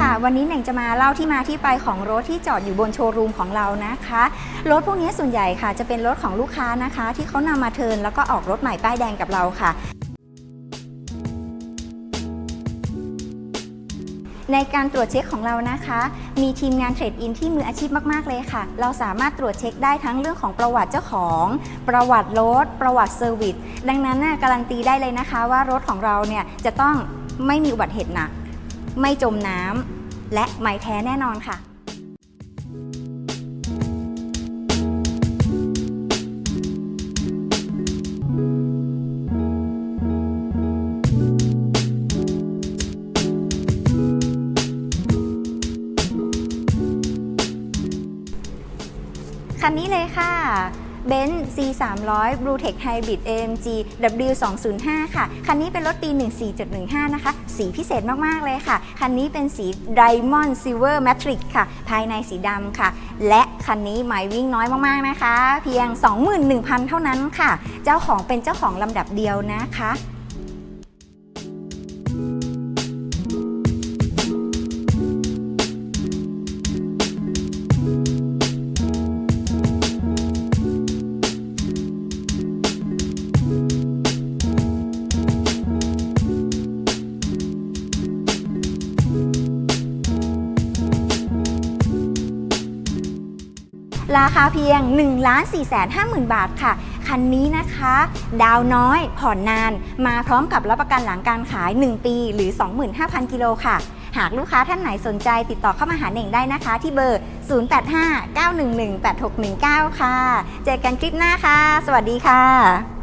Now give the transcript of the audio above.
ค่ะ วันนี้เน่งจะมาเล่าที่มาที่ไปของรถที่จอดอยู่บนโชว์รูมของเรานะคะ รถพวกนี้ส่วนใหญ่ค่ะ จะเป็นรถของลูกค้านะคะ ที่เขานำมาเทินแล้วก็ออกรถใหม่ป้ายแดงกับเราค่ะในการตรวจเช็คของเรานะคะ มีทีมงานเทรดอินที่มืออาชีพมาก ๆ เลยค่ะ เราสามารถตรวจเช็คได้ทั้งเรื่องของประวัติเจ้าของ ประวัติรถ ประวัติเซอร์วิส ดังนั้นน่ะการันตีได้เลยนะคะว่ารถของเราเนี่ยจะต้องไม่มีอุบัติเหตุหนัก ไม่จมน้ำและไม่แท้แน่นอนค่ะคันนี้เลยค่ะ b e n z C 3 0 0 Blue Tech Hybrid AMG W 2 0 5 ค่ะ คันนี้เป็นรถปี 14.15 นะคะ สีพิเศษมาก ๆ เลยค่ะ คันนี้เป็นสี Diamond Silver Matrix ค่ะ ภายในสีดำค่ะ และคันนี้หมายวิ่งน้อยมาก ๆ นะคะ เพียง 21,000 เท่านั้นค่ะ เจ้าของเป็นเจ้าของลำดับเดียวนะคะ ราคาเพียง 1 4 5 0 0 0 0 บาทค่ะ คันนี้นะคะ ดาวน้อยผ่อนนาน มาพร้อมกับรับประกันหลังการขาย 1 ปีหรือ 25,000 กิโลค่ะ หากลูกค้าท่านไหนสนใจติดต่อเข้ามาหาเน่งได้นะคะ ที่เบอร์ 0859118619 ค่ะ เจอกันคลิปหน้าค่ะ สวัสดีค่ะ